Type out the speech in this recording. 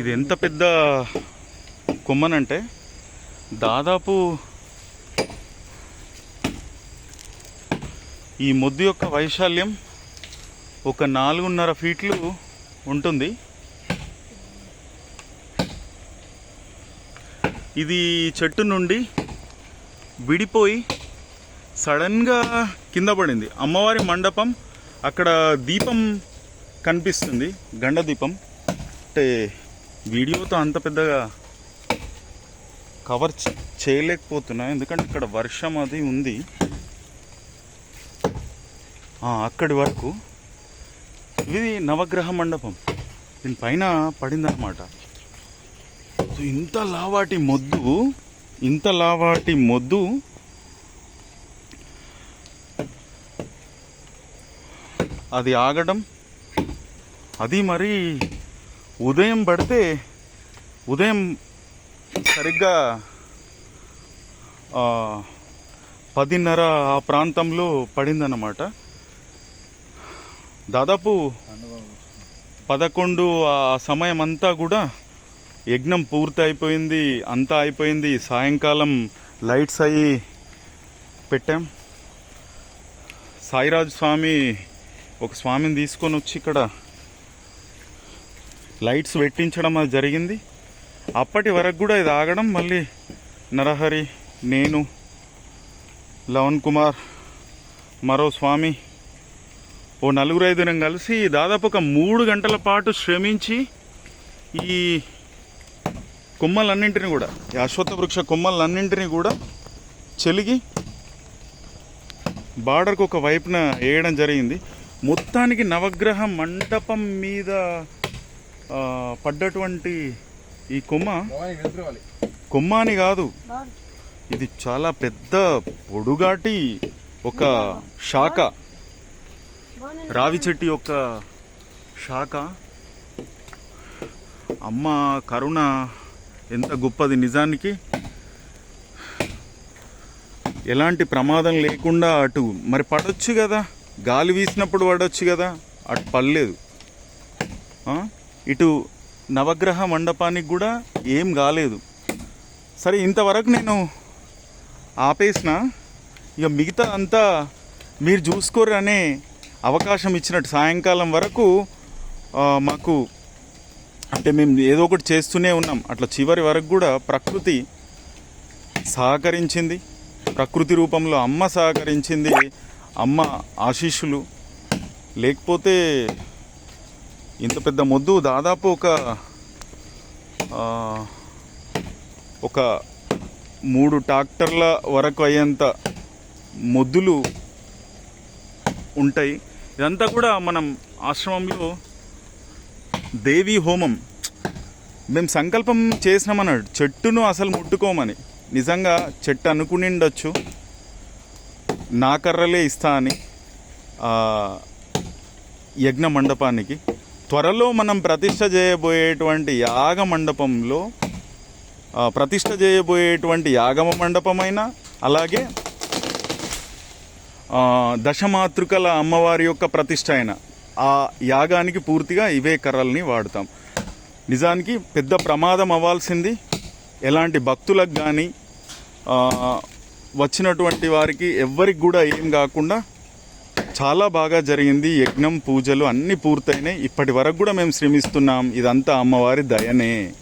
ఇది ఎంత పెద్ద కొమ్మనంటే దాదాపు ఈ మొద్దు యొక్క వైశాల్యం ఒక నాలుగున్నర ఫీట్లు ఉంటుంది. ఇది చెట్టు నుండి విడిపోయి సడన్గా కింద పడింది. అమ్మవారి మండపం అక్కడ దీపం కనిపిస్తుంది. గండ దీపం. అంటే వీడియోతో అంత పెద్దగా కవర్ చేయలేకపోతున్నా. ఎందుకంటే ఇక్కడ వర్షం అది ఉంది. అక్కడి వరకు. ఇది నవగ్రహ మండపం. దీనిపైన పడిందన్నమాట. సో ఇంత లావాటి మొద్దు ఇంత లావాటి మొద్దు. అది ఆగడం. అది మరి ఉదయం పడితే ఉదయం సరిగ్గా పదిన్నర ఆ ప్రాంతంలో పడిందన్నమాట. దాదాపు పదకొండు ఆ సమయం అంతా కూడా యజ్ఞం పూర్తి అయిపోయింది అంతా అయిపోయింది. సాయంకాలం లైట్స్ అయ్యి పెట్టాం. సాయిరాజు స్వామి ఒక స్వామిని తీసుకొని వచ్చి ఇక్కడ లైట్స్ పెట్టించడం అది జరిగింది. అప్పటి వరకు కూడా ఇది ఆగడం మళ్ళీ నరహరి నేను లవన్ కుమార్ మరో స్వామి ఓ నలుగురు ఐదుగురం కలిసి దాదాపు ఒక మూడు గంటల పాటు శ్రమించి ఈ కొమ్మలన్నింటినీ కూడా ఈ అశ్వత్థ వృక్ష కొమ్మలన్నింటినీ కూడా చెలిగి బార్డర్కు ఒక వైపున వేయడం జరిగింది. మొత్తానికి నవగ్రహ మండపం మీద పడ్డటువంటి ఈ కొమ్మ కొమ్మ అని కాదు. ఇది చాలా పెద్ద పొడుగాటి ఒక శాఖ. రావి చెట్టు యొక్క శాఖ. అమ్మ కరుణ ఎంత గొప్పది నిజానికి. ఎలాంటి ప్రమాదం లేకుండా అటు మరి పడొచ్చు కదా. గాలి వీసినప్పుడు పడొచ్చు కదా. అటు పడలేదు. ఆ? ఇటు నవగ్రహ మండపానికి కూడా ఏం కాలేదు. సరే ఇంతవరకు నేను ఆపేసిన. ఇక మిగతా అంతా మీరు చూసుకోరు అనే అవకాశం ఇచ్చినట్టు. సాయంకాలం వరకు మాకు అంటే మేము ఏదో ఒకటి చేస్తూనే ఉన్నాం. అట్లా చివరి వరకు కూడా ప్రకృతి సహకరించింది. ప్రకృతి రూపంలో అమ్మ సహకరించింది. అమ్మ ఆశీస్సులు. లేకపోతే ఇంత పెద్ద మొద్దు దాదాపు ఒక ఒక మూడు ట్రాక్టర్ల వరకు అయ్యేంత మొద్దులు ఉంటాయి. ఇదంతా కూడా మనం ఆశ్రమంలో దేవీ హోమం. మేము సంకల్పం చేసినామన్నాడు చెట్టును అసలు ముట్టుకోమని. నిజంగా చెట్టు అనుకునిండొచ్చు నా కర్రలే ఇస్తా అని యజ్ఞ మండపానికి. త్వరలో మనం ప్రతిష్ట చేయబోయేటువంటి యాగ మండపంలో ప్రతిష్ట చేయబోయేటువంటి యాగమ మండపమైన అలాగే దశమాతృకల అమ్మవారి యొక్క ప్రతిష్ట అయిన ఆ యాగానికి పూర్తిగా ఇవే కర్రల్ని వాడతాం. నిజానికి పెద్ద ప్రమాదం అవ్వాల్సింది ఎలాంటి భక్తులకు కానీ వచ్చినటువంటి వారికి ఎవ్వరికి కూడా ఏం కాకుండా చాలా బాగా జరిగింది. యజ్ఞం పూజలు అన్నీ పూర్తయినాయి. ఇప్పటి వరకు కూడా మేము శ్రమిస్తున్నాం. ఇదంతా అమ్మవారి దయనే.